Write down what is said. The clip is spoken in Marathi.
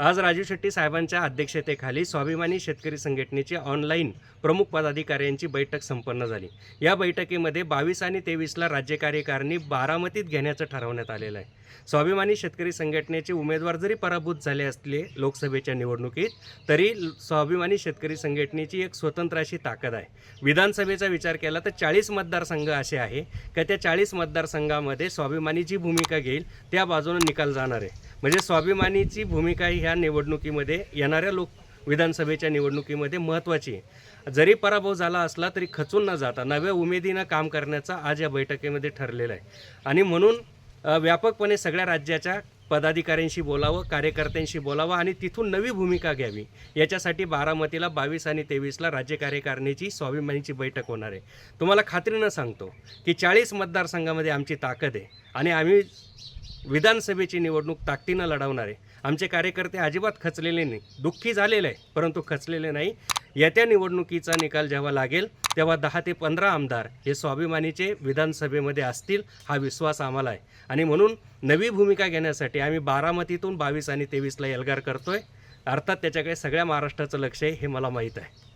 आज राजू शेट्टी साहेबांच्या अध्यक्षतेखाली स्वाभिमानी शेतकरी संघटनेची ऑनलाईन प्रमुख पदाधिकाऱ्यांची बैठक संपन्न झाली. या बैठकीमध्ये बावीस आणि तेवीसला राज्य कार्यकारिणी बारामतीत घेण्याचं ठरवण्यात आलेलं आहे. स्वाभिमानी शेतकरी संघटनेचे उमेदवार जरी पराभूत झाले असले लोकसभेच्या निवडणुकीत तरी स्वाभिमानी शेतकरी संघटनेची एक स्वतंत्र अशी ताकद आहे. विधानसभेचा विचार केला तर चाळीस मतदारसंघ असे आहे का त्या चाळीस मतदारसंघामध्ये स्वाभिमानी जी भूमिका घेईल त्या बाजूने निकाल जाणार आहे. म्हणजे स्वाभिमानीची भूमिका ही ह्या निवडणुकीमध्ये येणाऱ्या लोक विधानसभेच्या निवडणुकीमध्ये महत्त्वाची आहे. जरी पराभव झाला असला तरी खचून न जाता नव्या उमेदीनं काम करण्याचा आज या बैठकीमध्ये ठरलेलं आहे. आणि म्हणून व्यापकपणे सगळ्या राज्याच्या पदाधिकाऱ्यांशी बोलावं कार्यकर्त्यांशी बोलावं आणि तिथून नवी भूमिका घ्यावी. याच्यासाठी बारामतीला बावीस आणि तेवीसला राज्य कार्यकारिणीची स्वाभिमानीची बैठक होणार आहे. तुम्हाला खात्रीनं सांगतो की चाळीस मतदारसंघामध्ये आमची ताकद आहे आणि आम्ही विधानसभेची निवडणूक ताकदीनं लढवणार आहे. आमचे कार्यकर्ते अजिबात खचलेले नाही. दुःखी झालेले आहे परंतु खचलेले नाही. येत्या निवडणुकीचा निकाल जेव्हा लागेल तेव्हा दहा ते पंधरा आमदार हे स्वाभिमानीचे विधानसभेमध्ये असतील हा विश्वास आम्हाला आहे. आणि म्हणून नवी भूमिका घेण्यासाठी आम्ही बारामतीतून बावीस आणि तेवीसला एल्गार करतोय. अर्थात त्याच्याकडे सगळ्या महाराष्ट्राचं लक्ष आहे हे मला माहीत आहे.